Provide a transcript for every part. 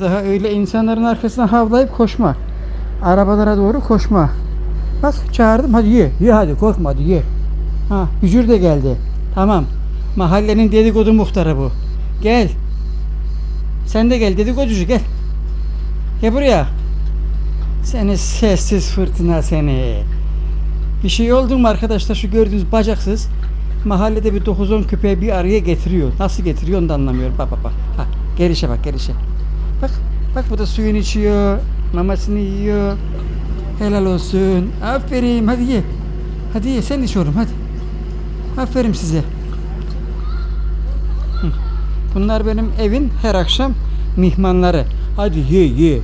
Daha öyle insanların arkasına havlayıp koşma. Arabalara doğru koşma. Bak çağırdım hadi ye. Ye hadi korkma hadi ye. Ha Bücür de geldi. Tamam. Mahallenin dedikodu muhtarı bu. Gel. Sen de gel dedikoducu gel. Gel buraya. Seni sessiz fırtına seni. Bir şey oldu mu arkadaşlar şu gördüğünüz bacaksız mahallede bir 9-10 köpeği bir araya getiriyor. Nasıl getiriyor onu da anlamıyorum. Bak bak bak. Ha, gelişe bak gelişe. Bak bak bu da suyunu içiyor. Mamasını yiyor. Helal olsun. Aferin hadi ye. Hadi ye sen iç oğlum hadi. Aferin size. Bunlar benim evin her akşam mihmanları. Hadi ye ye.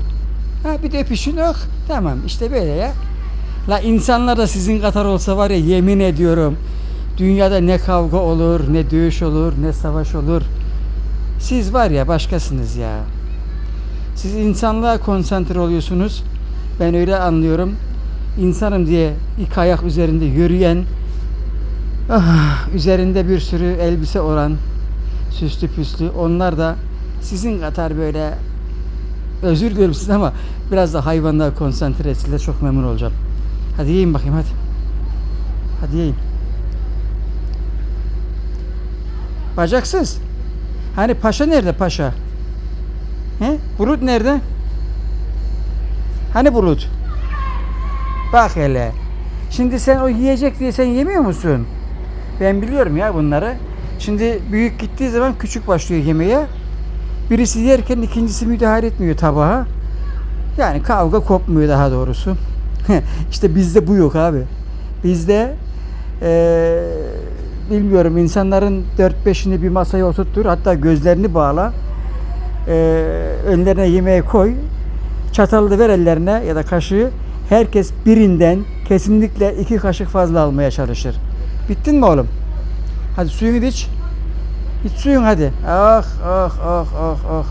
Ha bir de öpüşün ok. Tamam işte böyle ya. La insanlar da sizin kadar olsa var ya yemin ediyorum. Dünyada ne kavga olur, ne dövüş olur, ne savaş olur. Siz var ya başkasınız ya. Siz insanlığa konsantre oluyorsunuz. Ben öyle anlıyorum. İnsanım diye iki ayak üzerinde yürüyen, ah, üzerinde bir sürü elbise olan, süslü püslü. Onlar da sizin kadar böyle özür diliyorum size ama biraz da hayvanlığa konsantre etsinler çok memnun olacağım. Hadi yiyin bakayım hadi. Hadi yiyin. Bacaksız. Hani paşa nerede paşa? He? Bulut nerede? Hani bulut? Bak hele. Şimdi sen o yiyecek diye sen yemiyor musun? Ben biliyorum ya bunları. Şimdi büyük gittiği zaman küçük başlıyor yemeye. Birisi yerken ikincisi müdahale etmiyor tabağa. Yani kavga kopmuyor daha doğrusu. işte bizde bu yok abi. Bizde eee, bilmiyorum insanların 4-5'ini bir masaya oturttur. Hatta gözlerini bağla. Eee, önlerine yemeği koy. Çatalı da ver ellerine ya da kaşığı. Herkes birinden kesinlikle iki kaşık fazla almaya çalışır. Bittin mi oğlum? Hadi suyunu iç. İç suyun hadi. Ah ah ah ah ah.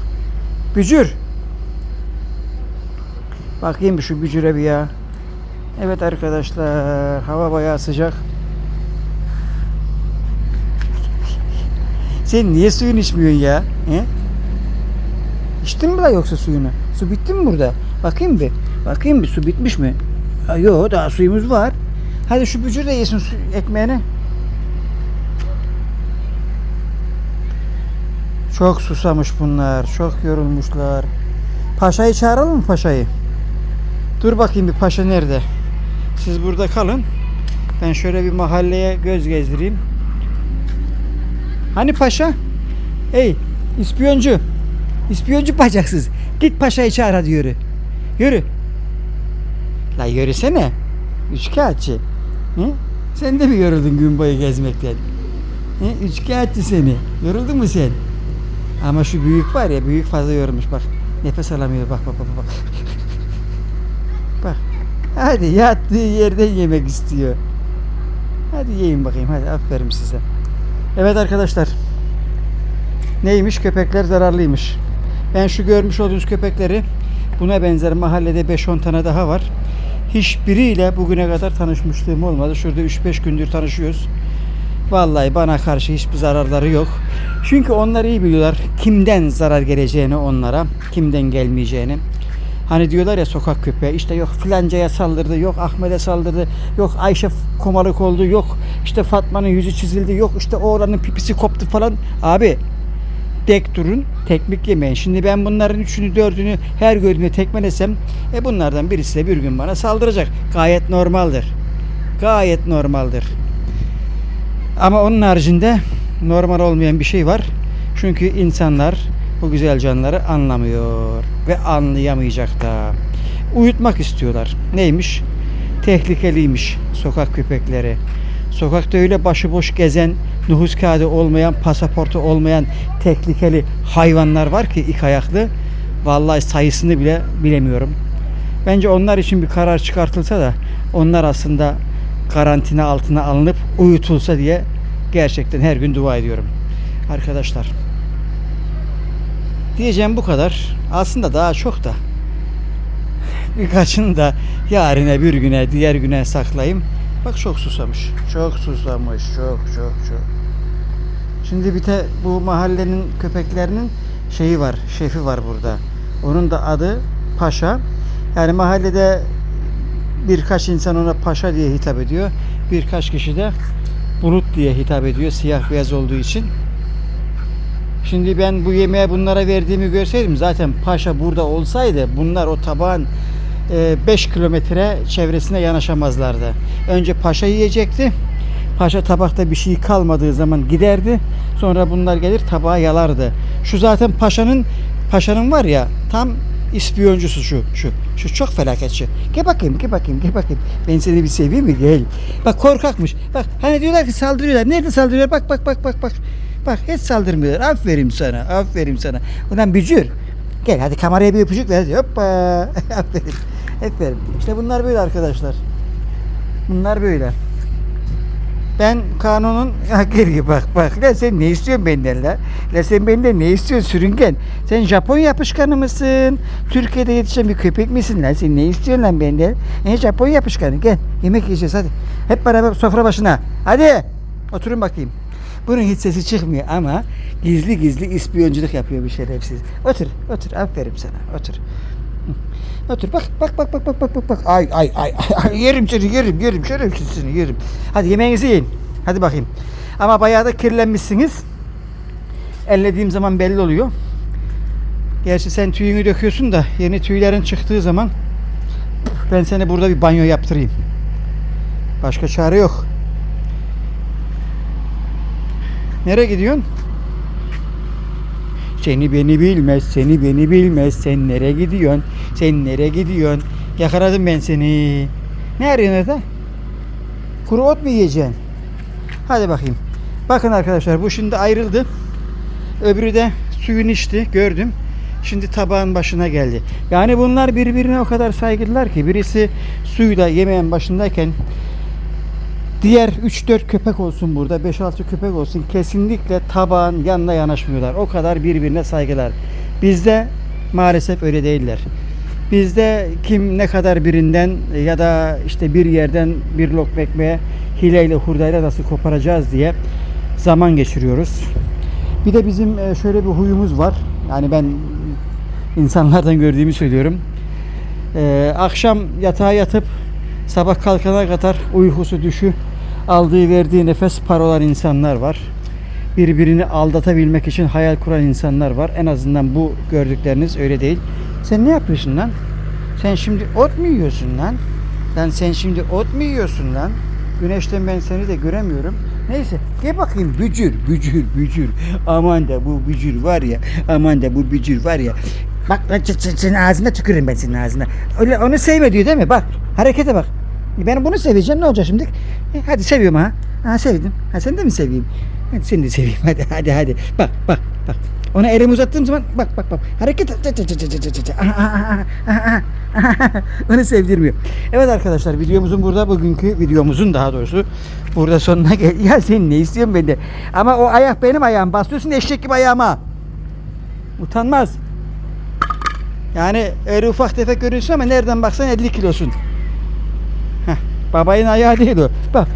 Bücür. Bakayım şu bücüre bir ya. Evet arkadaşlar hava bayağı sıcak. Sen niye suyunu içmiyorsun ya? He? İçtin mi la yoksa suyunu? Su bitti mi burada? Bakayım bir. Bakayım bir su bitmiş mi? Ha, yok daha suyumuz var. Hadi şu bücür de yesin su, ekmeğini. Çok susamış bunlar. Çok yorulmuşlar. Paşayı çağıralım mı paşayı? Dur bakayım bir paşa nerede? Siz burada kalın. Ben şöyle bir mahalleye göz gezdireyim. Hani paşa? Hey ispiyoncu. İspiyoncu bacaksız. Git paşayı çağır hadi yürü. Yürü. La yürüsene. Üçkağıtçı. Hı? Sen de mi yoruldun gün boyu gezmekten? Hı? Üçkağıtçı seni. Yoruldun mu sen? Ama şu büyük var ya büyük fazla yorulmuş bak. Nefes alamıyor bak bak bak bak. bak. Hadi yattığı yerden yemek istiyor. Hadi yiyin bakayım hadi aferin size. Evet arkadaşlar. Neymiş köpekler zararlıymış. Ben şu görmüş olduğunuz köpekleri buna benzer mahallede 5-10 tane daha var. Hiçbiriyle bugüne kadar tanışmışlığım olmadı. Şurada 3-5 gündür tanışıyoruz. Vallahi bana karşı hiçbir zararları yok. Çünkü onlar iyi biliyorlar kimden zarar geleceğini onlara, kimden gelmeyeceğini. Hani diyorlar ya sokak köpeği işte yok filancaya saldırdı, yok Ahmet'e saldırdı, yok Ayşe komalık oldu, yok işte Fatma'nın yüzü çizildi, yok işte oğlanın pipisi koptu falan. Abi tek durun, tekmik yemeyin. Şimdi ben bunların üçünü, dördünü her gördüğümde tekmelesem e bunlardan birisi de bir gün bana saldıracak. Gayet normaldir. Gayet normaldir. Ama onun haricinde normal olmayan bir şey var. Çünkü insanlar bu güzel canları anlamıyor ve anlayamayacak da. Uyutmak istiyorlar. Neymiş? Tehlikeliymiş sokak köpekleri. Sokakta öyle başıboş gezen, nüfus kağıdı olmayan, pasaportu olmayan tehlikeli hayvanlar var ki ilk ayaklı. Vallahi sayısını bile bilemiyorum. Bence onlar için bir karar çıkartılsa da onlar aslında karantina altına alınıp uyutulsa diye gerçekten her gün dua ediyorum. Arkadaşlar diyeceğim bu kadar. Aslında daha çok da birkaçını da yarine bir güne diğer güne saklayayım. Bak çok susamış. Çok susamış. Çok çok çok. Şimdi bir de bu mahallenin köpeklerinin şeyi var. Şefi var burada. Onun da adı Paşa. Yani mahallede birkaç insan ona Paşa diye hitap ediyor. Birkaç kişi de Bulut diye hitap ediyor siyah beyaz olduğu için. Şimdi ben bu yemeğe bunlara verdiğimi görseydim zaten Paşa burada olsaydı bunlar o tabağın 5 kilometre çevresine yanaşamazlardı. Önce Paşa yiyecekti. Paşa tabakta bir şey kalmadığı zaman giderdi. Sonra bunlar gelir tabağı yalardı. Şu zaten Paşa'nın Paşa'nın var ya tam ispiyoncusu şu şu. Şu çok felaketçi. Gel bakayım, gel bakayım, gel bakayım. Ben seni bir seveyim mi? Gel. Bak korkakmış. Bak hani diyorlar ki saldırıyorlar. Nerede saldırıyorlar? Bak bak bak bak bak. Bak hiç saldırmıyorlar. Aferin sana. Aferin sana. Ulan bücür. Gel hadi kameraya bir öpücük ver. Hoppa. Aferin. Aferin. İşte bunlar böyle arkadaşlar. Bunlar böyle. Ben kanunun ha geri bak bak. La sen ne istiyorsun benden la? La sen benden ne istiyorsun sürüngen? Sen Japon yapışkanı mısın? Türkiye'de yetişen bir köpek misin lan? Sen ne istiyorsun lan benden? E, Japon yapışkanı gel. Yemek yiyeceğiz hadi. Hep beraber sofra başına. Hadi. Oturun bakayım. Bunun hiç sesi çıkmıyor ama gizli gizli ispiyonculuk yapıyor bir şerefsiz. Otur, otur. Aferin sana. Otur. Otur bak bak bak bak bak bak bak bak. Ay ay ay, ay yerim seni yerim yerim şerefsiz seni yerim. Hadi yemeğinizi yiyin. Hadi bakayım. Ama bayağı da kirlenmişsiniz. Ellediğim zaman belli oluyor. Gerçi sen tüyünü döküyorsun da yeni tüylerin çıktığı zaman ben seni burada bir banyo yaptırayım. Başka çare yok. Nereye gidiyorsun? Seni beni bilmez, seni beni bilmez. Sen nereye gidiyorsun? Sen nereye gidiyorsun? Yakaladım ben seni. Ne arıyorsun orada? Kuru ot mu yiyeceksin? Hadi bakayım. Bakın arkadaşlar bu şimdi ayrıldı. Öbürü de suyunu içti gördüm. Şimdi tabağın başına geldi. Yani bunlar birbirine o kadar saygılılar ki birisi suyla yemeğin başındayken diğer 3-4 köpek olsun burada 5-6 köpek olsun kesinlikle tabağın yanına yanaşmıyorlar. O kadar birbirine saygılar. Bizde maalesef öyle değiller. Bizde kim ne kadar birinden ya da işte bir yerden bir lokma ekmeğe hileyle hurdayla nasıl koparacağız diye zaman geçiriyoruz. Bir de bizim e, şöyle bir huyumuz var. Yani ben insanlardan gördüğümü söylüyorum. Ee, akşam yatağa yatıp sabah kalkana kadar uykusu düşü aldığı verdiği nefes para olan insanlar var. Birbirini aldatabilmek için hayal kuran insanlar var. En azından bu gördükleriniz öyle değil. Sen ne yapıyorsun lan? Sen şimdi ot mu yiyorsun lan? Lan sen şimdi ot mu yiyorsun lan? Güneşten ben seni de göremiyorum. Neyse gel bakayım bücür bücür bücür. Aman da bu bücür var ya. Aman da bu bücür var ya. Bak lan senin ağzına tükürürüm ben senin ağzına. Öyle onu sevme diyor değil mi? Bak harekete bak. Ben bunu seveceğim ne olacak şimdi? E, hadi seviyorum ha. Ha sevdim. Ha sen de mi seveyim? Hadi seni de seveyim. Hadi hadi hadi. Bak bak bak. Ona elimi uzattığım zaman bak bak bak. Hareket. Onu sevdirmiyor. Evet arkadaşlar videomuzun burada bugünkü videomuzun daha doğrusu burada sonuna gel. Ya sen ne istiyorsun benden? Ama o ayak benim ayağım. Basıyorsun eşek gibi ayağıma. Utanmaz. Yani öyle ufak tefek görüyorsun ama nereden baksan 50 kilosun. Babayın ayağı değil o. Bak.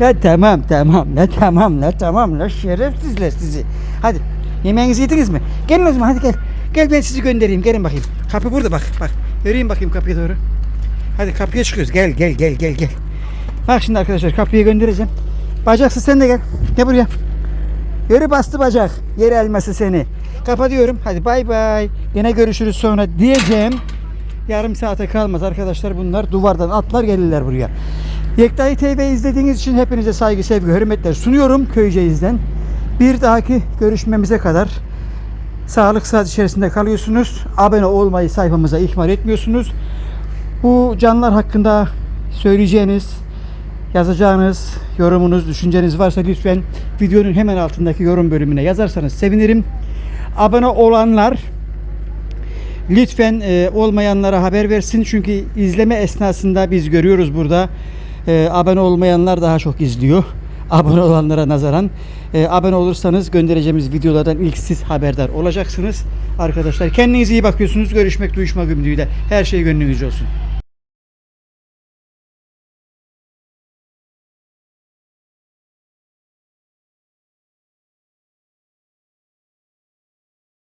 La tamam tamam la tamam la tamam la şerefsizler sizi. Hadi yemeğinizi yediniz mi? Gelin o zaman hadi gel. Gel ben sizi göndereyim gelin bakayım. Kapı burada bak bak. Yürüyün bakayım kapıya doğru. Hadi kapıya çıkıyoruz. Gel gel gel gel gel. Bak şimdi arkadaşlar kapıya göndereceğim. Bacaksız sen de gel. Gel buraya. Yürü bastı bacak. Yer elması seni. Kapatıyorum. Hadi bay bay. Yine görüşürüz sonra diyeceğim. Yarım saate kalmaz arkadaşlar bunlar duvardan atlar gelirler buraya. Yekta'yı TV izlediğiniz için hepinize saygı, sevgi, hürmetler sunuyorum Köyceğiz'den. Bir dahaki görüşmemize kadar sağlık saat içerisinde kalıyorsunuz. Abone olmayı sayfamıza ihmal etmiyorsunuz. Bu canlılar hakkında söyleyeceğiniz, yazacağınız, yorumunuz, düşünceniz varsa lütfen videonun hemen altındaki yorum bölümüne yazarsanız sevinirim. Abone olanlar lütfen e, olmayanlara haber versin çünkü izleme esnasında biz görüyoruz burada e, abone olmayanlar daha çok izliyor. Abone olanlara nazaran e, abone olursanız göndereceğimiz videolardan ilk siz haberdar olacaksınız. Arkadaşlar kendinize iyi bakıyorsunuz. Görüşmek duyuşmak ümidiyle. Her şey gönlünüzce olsun.